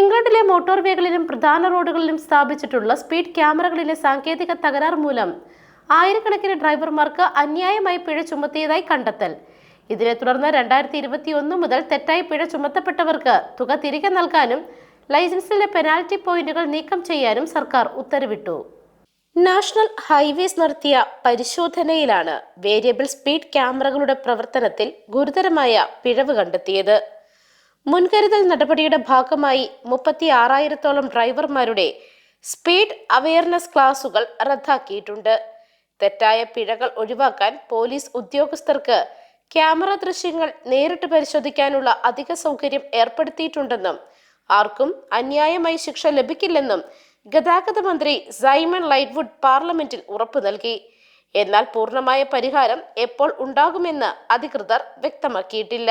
ഇംഗ്ലണ്ടിലെ മോട്ടോർ വേകളിലും പ്രധാന റോഡുകളിലും സ്ഥാപിച്ചിട്ടുള്ള സ്പീഡ് ക്യാമറകളിലെ സാങ്കേതിക തകരാർ മൂലം ആയിരക്കണക്കിന് ഡ്രൈവർമാർക്ക് അന്യായമായി പിഴ ചുമത്തിയതായി കണ്ടെത്തൽ. ഇതിനെ തുടർന്ന് രണ്ടായിരത്തി ഇരുപത്തി ഒന്ന് മുതൽ തെറ്റായി പിഴ ചുമത്തപ്പെട്ടവർക്ക് തുക തിരികെ നൽകാനും ലൈസൻസിലെ പെനാൽറ്റി പോയിന്റുകൾ നീക്കം ചെയ്യാനും സർക്കാർ ഉത്തരവിട്ടു. നാഷണൽ ഹൈവേസ് നടത്തിയ പരിശോധനയിലാണ് വേരിയബിൾ സ്പീഡ് ക്യാമറകളുടെ പ്രവർത്തനത്തിൽ ഗുരുതരമായ പിഴവ് കണ്ടെത്തിയത്. മുൻകരുതൽ നടപടിയുടെ ഭാഗമായി മുപ്പത്തി ആറായിരത്തോളം ഡ്രൈവർമാരുടെ സ്പീഡ് അവയർനെസ് ക്ലാസുകൾ റദ്ദാക്കിയിട്ടുണ്ട്. തെറ്റായ പിഴകൾ ഒഴിവാക്കാൻ പോലീസ് ഉദ്യോഗസ്ഥർക്ക് ക്യാമറ ദൃശ്യങ്ങൾ നേരിട്ട് പരിശോധിക്കാനുള്ള അധിക സൗകര്യം ഏർപ്പെടുത്തിയിട്ടുണ്ടെന്നും ആർക്കും അന്യായമായി ശിക്ഷ ലഭിക്കില്ലെന്നും ഗതാഗത മന്ത്രി സൈമൺ ലൈറ്റ്വുഡ് പാർലമെന്റിൽ ഉറപ്പു നൽകി. എന്നാൽ പൂർണമായ പരിഹാരം എപ്പോൾ ഉണ്ടാകുമെന്ന് അധികൃതർ വ്യക്തമാക്കിയിട്ടില്ല.